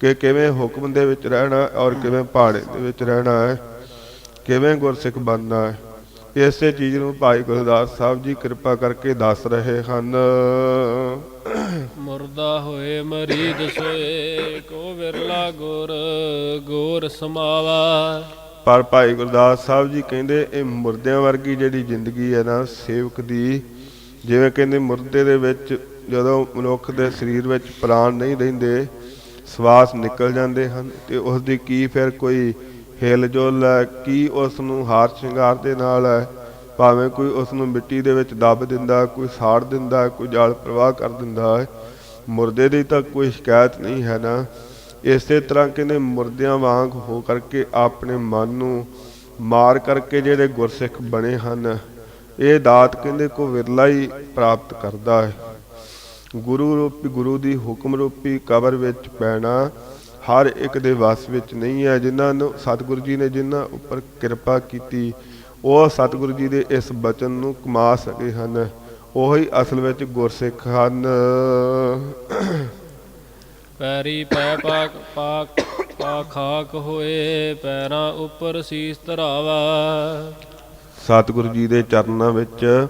ਕਿ ਕਿਵੇਂ ਹੁਕਮ ਦੇ ਵਿੱਚ ਰਹਿਣਾ ਔਰ ਕਿਵੇਂ ਭਾਣੇ ਦੇ ਵਿੱਚ ਰਹਿਣਾ ਹੈ ਕਿਵੇਂ ਗੁਰਸਿੱਖ ਬਣਨਾ ਹੈ। ਇਸੇ ਚੀਜ਼ ਨੂੰ ਭਾਈ ਗੁਰਦਾਸ ਸਾਹਿਬ ਜੀ ਕਿਰਪਾ ਕਰਕੇ ਦੱਸ ਰਹੇ ਹਨ। ਮੁਰਦਾ ਹੋਏ ਮਰੀਦ ਸੋਏ ਕੋ ਵਿਰਲਾ ਗੁਰ ਗੋਰ ਸਮਾਵਾ। ਪਰ ਭਾਈ ਗੁਰਦਾਸ ਸਾਹਿਬ ਜੀ ਕਹਿੰਦੇ ਇਹ ਮੁਰਦਿਆਂ ਵਰਗੀ ਜਿਹੜੀ ਜ਼ਿੰਦਗੀ ਹੈ ਨਾ ਸੇਵਕ ਦੀ ਜਿਵੇਂ ਕਹਿੰਦੇ ਮੁਰਦੇ ਦੇ ਵਿੱਚ ਜਦੋਂ ਮਨੁੱਖ ਦੇ ਸਰੀਰ ਵਿੱਚ ਪ੍ਰਾਣ ਨਹੀਂ ਰਹਿੰਦੇ ਸਵਾਸ ਨਿਕਲ ਜਾਂਦੇ ਹਨ ਤੇ ਉਸ ਦੀ ਕੀ ਫਿਰ ਕੋਈ ਹਿਲ ਜੁਲ ਹੈ? ਕੀ ਉਸ ਨੂੰ ਹਾਰ ਸ਼ਿੰਗਾਰ ਦੇ ਨਾਲ ਹੈ? ਭਾਵੇਂ ਕੋਈ ਉਸ ਨੂੰ ਮਿੱਟੀ ਦੇ ਵਿੱਚ ਦੱਬ ਦਿੰਦਾ ਕੋਈ ਸਾੜ ਦਿੰਦਾ ਕੋਈ ਜਾਲ ਪ੍ਰਵਾਹ ਕਰ ਦਿੰਦਾ ਹੈ, ਮੁਰਦੇ ਦੀ ਤਾਂ ਕੋਈ ਸ਼ਿਕਾਇਤ ਨਹੀਂ ਹੈ ਨਾ। ਇਸੇ ਤਰ੍ਹਾਂ ਕਹਿੰਦੇ ਮੁਰਦਿਆਂ ਵਾਂਗ ਹੋ ਕਰਕੇ ਆਪਣੇ ਮਨ ਨੂੰ ਮਾਰ ਕਰਕੇ ਜਿਹੜੇ ਗੁਰਸਿੱਖ ਬਣੇ ਹਨ, ਇਹ ਦਾਤ ਕਹਿੰਦੇ ਕੋ ਵਿਰਲਾ ਹੀ ਪ੍ਰਾਪਤ ਕਰਦਾ ਹੈ। ਗੁਰੂ ਰੂਪੀ ਗੁਰੂ ਦੀ ਹੁਕਮ ਰੂਪੀ ਕਬਰ ਵਿੱਚ ਪੈਣਾ ਹਰ ਇੱਕ ਦੇ ਵਸ ਵਿੱਚ ਨਹੀਂ ਹੈ। ਜਿਨ੍ਹਾਂ ਨੂੰ ਸਤਿਗੁਰੂ ਜੀ ਨੇ ਜਿਨ੍ਹਾਂ ਉੱਪਰ ਕਿਰਪਾ ਕੀਤੀ ਉਹ ਸਤਿਗੁਰੂ ਜੀ ਦੇ ਇਸ ਬਚਨ ਨੂੰ ਕਮਾ ਸਕੇ ਹਨ। ਉਹੀ ਅਸਲ ਵਿੱਚ ਗੁਰਸਿੱਖ ਹਨ। ਪੈਰੀ ਪੈ ਪਾਕ ਪਾਕ ਪਾ ਖਾਕ ਹੋਏ ਪੈਰਾਂ ਉੱਪਰ ਸੀਸ ਧਰਾਵਾ। ਸਤਿਗੁਰੂ ਜੀ ਦੇ ਚਰਨਾਂ ਵਿੱਚ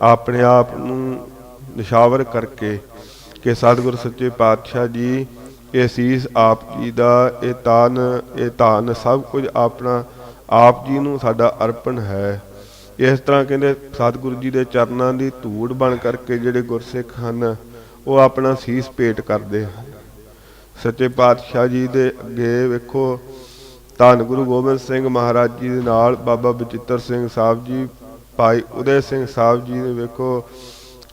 ਆਪਣੇ ਆਪ ਨੂੰ ਨਿਸ਼ਾਵਰ ਕਰਕੇ ਕਿ ਸਤਿਗੁਰ ਸੱਚੇ ਪਾਤਸ਼ਾਹ ਜੀ, ਇਹ ਸੀਸ ਆਪ ਜੀ ਦਾ, ਇਹ ਤਾਨ, ਇਹ ਧਾਨ ਸਭ ਕੁਝ ਆਪਣਾ ਆਪ ਜੀ ਨੂੰ ਸਾਡਾ ਅਰਪਣ ਹੈ। ਇਸ ਤਰ੍ਹਾਂ ਕਹਿੰਦੇ ਸਤਿਗੁਰੂ ਜੀ ਦੇ ਚਰਨਾਂ ਦੀ ਧੂੜ ਬਣ ਕਰਕੇ ਜਿਹੜੇ ਗੁਰਸਿੱਖ ਹਨ, ਉਹ ਆਪਣਾ ਸੀਸ ਭੇਟ ਕਰਦੇ ਹਨ। ਸੱਚੇ ਪਾਤਸ਼ਾਹ ਜੀ ਦੇ ਅੱਗੇ ਵੇਖੋ, ਧੰਨ ਗੁਰੂ ਗੋਬਿੰਦ ਸਿੰਘ ਮਹਾਰਾਜ ਜੀ ਦੇ ਨਾਲ ਬਾਬਾ ਬਚਿੱਤਰ ਸਿੰਘ ਸਾਹਿਬ ਜੀ, ਭਾਈ ਉਦੈ ਸਿੰਘ ਸਾਹਿਬ ਜੀ ਨੇ ਵੇਖੋ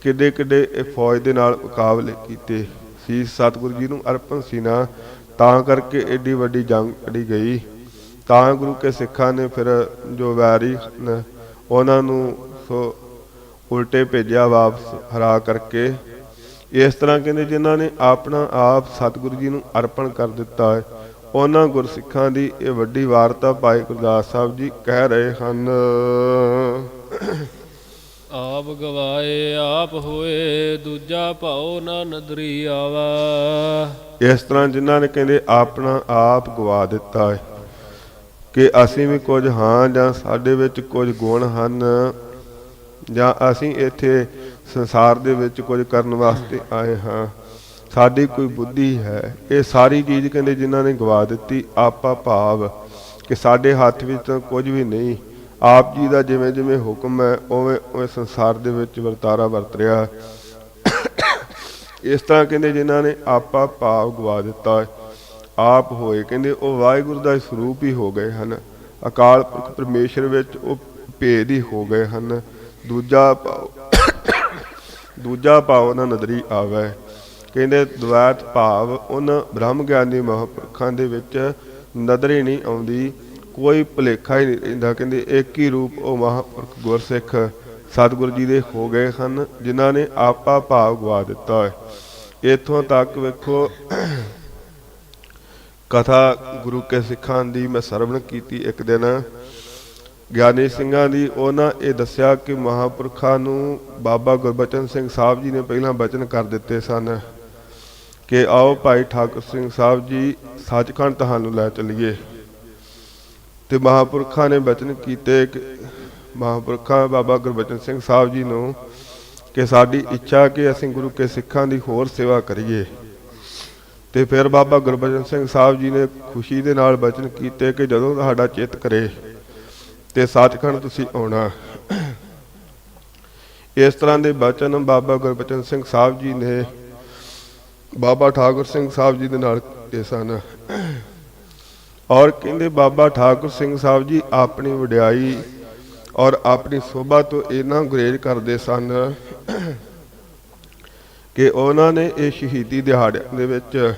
ਕਿੱਡੇ ਕਿੱਡੇ ਇਹ ਫੌਜ ਦੇ ਨਾਲ ਮੁਕਾਬਲੇ ਕੀਤੇ ਸੀ। ਸਤਿਗੁਰੂ ਜੀ ਨੂੰ ਅਰਪਣ ਸੀ ਨਾ, ਤਾਂ ਕਰਕੇ ਏਡੀ ਵੱਡੀ ਜੰਗ ਲੜੀ ਗਈ। ਤਾਂ ਗੁਰੂ ਕੇ ਸਿੱਖਾਂ ਨੇ ਫਿਰ ਜੋ ਵੈਰੀ ਉਹਨਾਂ ਨੂੰ ਸੋ ਉਲਟੇ ਭੇਜਿਆ ਵਾਪਸ ਹਰਾ ਕਰਕੇ। ਇਸ ਤਰ੍ਹਾਂ ਕਹਿੰਦੇ ਜਿਨ੍ਹਾਂ ਨੇ ਆਪਣਾ ਆਪ ਸਤਿਗੁਰੂ ਜੀ ਨੂੰ ਅਰਪਣ ਕਰ ਦਿੱਤਾ ਹੈ, ਉਹਨਾਂ ਗੁਰਸਿੱਖਾਂ ਦੀ ਇਹ ਵੱਡੀ ਵਾਰਤਾ ਭਾਈ ਗੁਰਦਾਸ ਸਾਹਿਬ ਜੀ ਕਹਿ ਰਹੇ ਹਨ। ਆਪ ਗਵਾਏ, ਆਪ ਹੋਏ, ਦੂਜਾ ਭਾਉ ਨਾ ਨਦਰੀ ਆਵਾ। ਇਸ ਤਰ੍ਹਾਂ ਜਿਨ੍ਹਾਂ ਨੇ ਕਹਿੰਦੇ, ਆਪਣਾ ਆਪ ਗਵਾ ਦਿੱਤਾ ਹੈ। ਕਿ ਅਸੀਂ ਵੀ ਕੁਝ ਹਾਂ ਜਾਂ ਸਾਡੇ ਵਿੱਚ ਕੁਝ ਗੁਣ ਹਨ, ਜਾਂ ਅਸੀਂ ਇੱਥੇ ਸੰਸਾਰ ਦੇ ਵਿੱਚ ਕੁਝ ਕਰਨ ਵਾਸਤੇ ਆਏ ਹਾਂ। ਸਾਡੀ ਕੋਈ ਬੁੱਧੀ ਹੈ। ਇਹ ਸਾਰੀ ਚੀਜ਼ ਕਹਿੰਦੇ ਜਿਨ੍ਹਾਂ ਨੇ ਗਵਾ ਦਿੱਤੀ, ਆਪਾ ਭਾਵ ਕਿ ਸਾਡੇ ਹੱਥ ਵਿੱਚ ਤਾਂ ਕੁਝ ਵੀ ਨਹੀਂ। ਆਪ ਜੀ ਦਾ ਜਿਵੇਂ ਜਿਵੇਂ ਹੁਕਮ ਹੈ, ਉਵੇਂ ਉਵੇਂ ਸੰਸਾਰ ਦੇ ਵਿੱਚ ਵਰਤਾਰਾ ਵਰਤ ਰਿਹਾ ਇਸ ਤਰ੍ਹਾਂ ਕਹਿੰਦੇ ਜਿਨ੍ਹਾਂ ਨੇ ਆਪਾ ਭਾਵ ਗਵਾ ਦਿੱਤਾ ਆਪ ਹੋਏ, ਕਹਿੰਦੇ ਉਹ ਵਾਹਿਗੁਰੂ ਦਾ ਸਰੂਪ ਹੀ ਹੋ ਗਏ ਹਨ। ਅਕਾਲ ਪੁਰਖ ਪਰਮੇਸ਼ਰ ਵਿੱਚ ਉਹ ਭੇਦ ਹੀ ਹੋ ਗਏ ਹਨ। ਦੂਜਾ ਭਾਵ ਦੂਜਾ ਭਾਵ ਉਹਨਾਂ ਨਦਰੀ ਆਵੇ। ਕਹਿੰਦੇ ਦਵੈਤ ਭਾਵ, ਉਹਨਾਂ ਬ੍ਰਹਮ ਗਿਆਨੀ ਮਹਾਂਪੁਰਖਾਂ ਦੇ ਵਿੱਚ ਨਦਰੀ ਨਹੀਂ ਆਉਂਦੀ। ਕੋਈ ਭੁਲੇਖਾ ਹੀ ਨਹੀਂ ਰਹਿੰਦਾ। ਕਹਿੰਦੇ ਇੱਕ ਹੀ ਰੂਪ ਉਹ ਮਹਾਂਪੁਰਖ ਗੁਰਸਿੱਖ ਸਤਿਗੁਰੂ ਜੀ ਦੇ ਹੋ ਗਏ ਹਨ, ਜਿਨ੍ਹਾਂ ਨੇ ਆਪਾ ਭਾਵ ਗਵਾ ਦਿੱਤਾ ਹੈ। ਇਥੋਂ ਤੱਕ ਵੇਖੋ, ਕਥਾ ਗੁਰੂ ਕੇ ਸਿੱਖਾਂ ਦੀ ਮੈਂ ਸਰਵਣ ਕੀਤੀ ਇੱਕ ਦਿਨ। ਗਿਆਨੀ ਸਿੰਘਾਂ ਦੀ ਉਹਨਾਂ ਇਹ ਦੱਸਿਆ ਕਿ ਮਹਾਪੁਰਖਾਂ ਨੂੰ ਬਾਬਾ ਗੁਰਬਚਨ ਸਿੰਘ ਸਾਹਿਬ ਜੀ ਨੇ ਪਹਿਲਾਂ ਬਚਨ ਕਰ ਦਿੱਤੇ ਸਨ ਕਿ ਆਓ ਭਾਈ ਠਾਕੁਰ ਸਿੰਘ ਸਾਹਿਬ ਜੀ, ਸੱਚਖੰਡ ਤੁਹਾਨੂੰ ਲੈ ਚੱਲੀਏ। ਤੇ ਮਹਾਪੁਰਖਾਂ ਨੇ ਬਚਨ ਕੀਤੇ ਕਿ ਮਹਾਪੁਰਖਾਂ ਬਾਬਾ ਗੁਰਬਚਨ ਸਿੰਘ ਸਾਹਿਬ ਜੀ ਨੂੰ ਕਿ ਸਾਡੀ ਇੱਛਾ ਕਿ ਅਸੀਂ ਗੁਰੂ ਕੇ ਸਿੱਖਾਂ ਦੀ ਹੋਰ ਸੇਵਾ ਕਰੀਏ। ਤੇ ਫਿਰ ਬਾਬਾ ਗੁਰਬਚਨ ਸਿੰਘ ਸਾਹਿਬ ਜੀ ਨੇ ਖੁਸ਼ੀ ਦੇ ਨਾਲ ਬਚਨ ਕੀਤੇ ਕਿ ਜਦੋਂ ਤੁਹਾਡਾ ਚਿੱਤ ਕਰੇ ਤੇ ਸੱਚਖੰਡ ਤੁਸੀਂ ਆਉਣਾ। ਇਸ ਤਰ੍ਹਾਂ ਦੇ ਬਚਨ ਬਾਬਾ ਗੁਰਬਚਨ ਸਿੰਘ ਸਾਹਿਬ ਜੀ ਨੇ ਬਾਬਾ ਠਾਕੁਰ ਸਿੰਘ ਸਾਹਿਬ ਜੀ ਦੇ ਨਾਲ ਕੀਤੇ ਸਨ। ਔਰ ਕਹਿੰਦੇ ਬਾਬਾ ਠਾਕੁਰ ਸਿੰਘ ਸਾਹਿਬ ਜੀ ਆਪਣੀ ਵਡਿਆਈ ਔਰ ਆਪਣੀ ਸੋਭਾ ਤੋਂ ਇਹਨਾਂ ਗੁਰੇਜ ਕਰਦੇ ਸਨ ਕਿ ਉਹਨਾਂ ਨੇ ਇਹ ਸ਼ਹੀਦੀ ਦਿਹਾੜਿਆਂ ਦੇ ਵਿੱਚ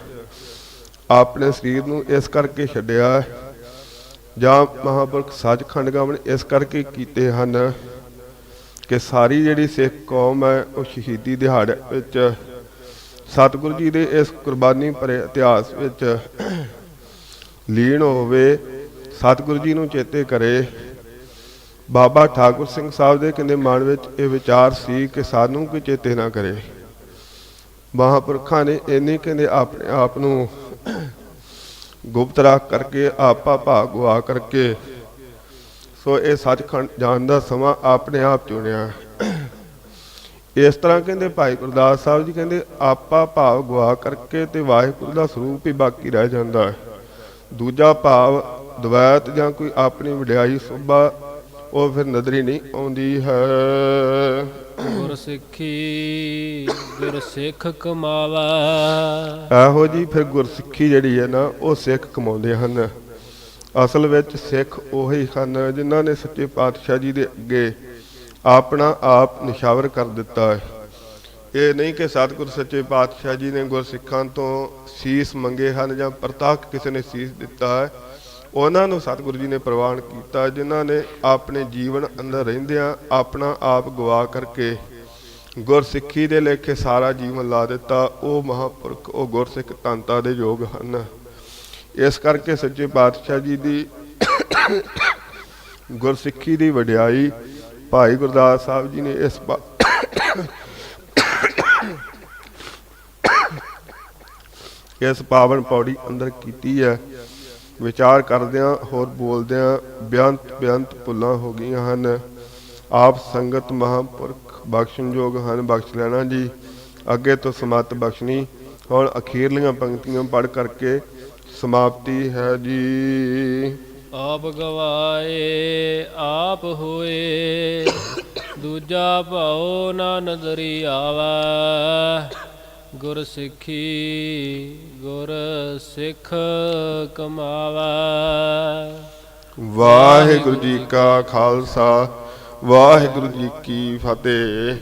ਆਪਣੇ ਸਰੀਰ ਨੂੰ ਇਸ ਕਰਕੇ ਛੱਡਿਆ ਜਾਂ ਮਹਾਂਪੁਰਖ ਸੱਚਖੰਡ ਗਮਨ ਇਸ ਕਰਕੇ ਕੀਤੇ ਹਨ ਕਿ ਸਾਰੀ ਜਿਹੜੀ ਸਿੱਖ ਕੌਮ ਹੈ ਉਹ ਸ਼ਹੀਦੀ ਦਿਹਾੜੇ ਵਿੱਚ ਸਤਿਗੁਰੂ ਜੀ ਦੇ ਇਸ ਕੁਰਬਾਨੀ ਭਰੇ ਇਤਿਹਾਸ ਵਿੱਚ ਲੀਨ ਹੋਵੇ, ਸਤਿਗੁਰੂ ਜੀ ਨੂੰ ਚੇਤੇ ਕਰੇ। ਬਾਬਾ ਠਾਕੁਰ ਸਿੰਘ ਸਾਹਿਬ ਦੇ ਕਹਿੰਦੇ ਮਨ ਵਿੱਚ ਇਹ ਵਿਚਾਰ ਸੀ ਕਿ ਸਾਨੂੰ ਕੋਈ ਚੇਤੇ ਨਾ ਕਰੇ। ਮਹਾਂਪੁਰਖਾਂ ਨੇ ਇੰਨੇ ਕਹਿੰਦੇ ਆਪਣੇ ਆਪ ਨੂੰ ਗੁਪਤ ਰੱਖ ਕਰਕੇ, ਆਪਾ ਭਾਗ ਗਵਾ ਕਰਕੇ, ਸੋ ਇਹ ਸੱਚਖੰਡ ਜਾਣ ਦਾ ਸਮਾਂ ਆਪਣੇ ਆਪ ਚੁਣਿਆ। ਇਸ ਤਰ੍ਹਾਂ ਕਹਿੰਦੇ ਭਾਈ ਗੁਰਦਾਸ ਸਾਹਿਬ ਜੀ ਕਹਿੰਦੇ, ਆਪਾ ਭਾਵ ਗਵਾ ਕਰਕੇ ਤੇ ਵਾਹਿਗੁਰੂ ਦਾ ਸਰੂਪ ਹੀ ਬਾਕੀ ਰਹਿ ਜਾਂਦਾ। ਹੈ ਦੂਜਾ ਭਾਵ ਦਵੈਤ ਜਾਂ ਕੋਈ ਆਪਣੀ ਵਡਿਆਈ ਸੋਭਾ ਉਹ ਫਿਰ ਨਜ਼ਰੀ ਨਹੀਂ ਆਉਂਦੀ ਹੈ। ਗੁਰ ਸਿੱਖੀ ਗੁਰ ਸਿੱਖ ਕਮਾਵਾ। ਇਹੋ ਜੀ ਫਿਰ ਗੁਰਸਿੱਖੀ ਜਿਹੜੀ ਹੈ ਨਾ ਉਹ ਸਿੱਖ ਕਮਾਉਂਦੇ ਹਨ। ਅਸਲ ਵਿੱਚ ਸਿੱਖ ਉਹੀ ਹਨ ਜਿਨ੍ਹਾਂ ਨੇ ਸੱਚੇ ਪਾਤਸ਼ਾਹ ਜੀ ਦੇ ਅੱਗੇ ਆਪਣਾ ਆਪ ਨਿਸ਼ਾਵਰ ਕਰ ਦਿੱਤਾ ਹੈ। ਇਹ ਨਹੀਂ ਕਿ ਸਤਿਗੁਰ ਸੱਚੇ ਪਾਤਸ਼ਾਹ ਜੀ ਨੇ ਗੁਰਸਿੱਖਾਂ ਤੋਂ ਸੀਸ ਮੰਗੇ ਹਨ ਜਾਂ ਪ੍ਰਤਾਖ ਕਿਸੇ ਨੇ ਸੀਸ ਦਿੱਤਾ ਹੈ। ਉਹਨਾਂ ਨੂੰ ਸਤਿਗੁਰੂ ਜੀ ਨੇ ਪ੍ਰਵਾਨ ਕੀਤਾ, ਜਿਨ੍ਹਾਂ ਨੇ ਆਪਣੇ ਜੀਵਨ ਅੰਦਰ ਰਹਿੰਦਿਆਂ ਆਪਣਾ ਆਪ ਗਵਾ ਕਰਕੇ ਗੁਰਸਿੱਖੀ ਦੇ ਲੇਖੇ ਸਾਰਾ ਜੀਵਨ ਲਾ ਦਿੱਤਾ। ਉਹ ਮਹਾਪੁਰਖ, ਉਹ ਗੁਰਸਿੱਖ ਧੰਤਾ ਦੇ ਯੋਗ ਹਨ। ਇਸ ਕਰਕੇ ਸੱਚੇ ਪਾਤਸ਼ਾਹ ਜੀ ਦੀ ਗੁਰਸਿੱਖੀ ਦੀ ਵਡਿਆਈ ਭਾਈ ਗੁਰਦਾਸ ਸਾਹਿਬ ਜੀ ਨੇ ਇਸ ਇਸ ਪਾਵਨ ਪੌੜੀ ਅੰਦਰ ਕੀਤੀ ਹੈ? ਵਿਚਾਰ ਕਰਦਿਆਂ ਹੋਰ ਬੋਲਦਿਆਂ ਬਿਆੰਤ ਬਿਆੰਤ ਭੁੱਲਾਂ ਹੋ ਗਈਆਂ ਹਨ। ਆਪ ਸੰਗਤ ਮਹਾਂਪੁਰਖ ਬਖਸ਼ਣਯੋਗ ਹਨ, ਬਖਸ਼ ਲੈਣਾ ਜੀ। ਅੱਗੇ ਤੋਂ ਸਮਤ ਬਖਸ਼ਣੀ। ਹੁਣ ਅਖੀਰਲੀਆਂ ਪੰਕਤੀਆਂ ਪੜ੍ਹ ਕਰਕੇ ਸਮਾਪਤੀ ਹੈ ਜੀ। ਆਪ ਗਵਾਏ, ਆਪ ਹੋਏ, ਦੂਜਾ ਭਾਉ ਨਾ ਨਦਰੀ ਆਵਾ ਗੁਰ ਸਿੱਖੀ ਗੁਰ ਸਿੱਖ ਕਮਾਵਾ। ਵਾਹਿਗੁਰੂ ਜੀ ਕਾ ਖਾਲਸਾ ਵਾਹਿਗੁਰੂ ਜੀ ਕੀ ਫਤਿਹ।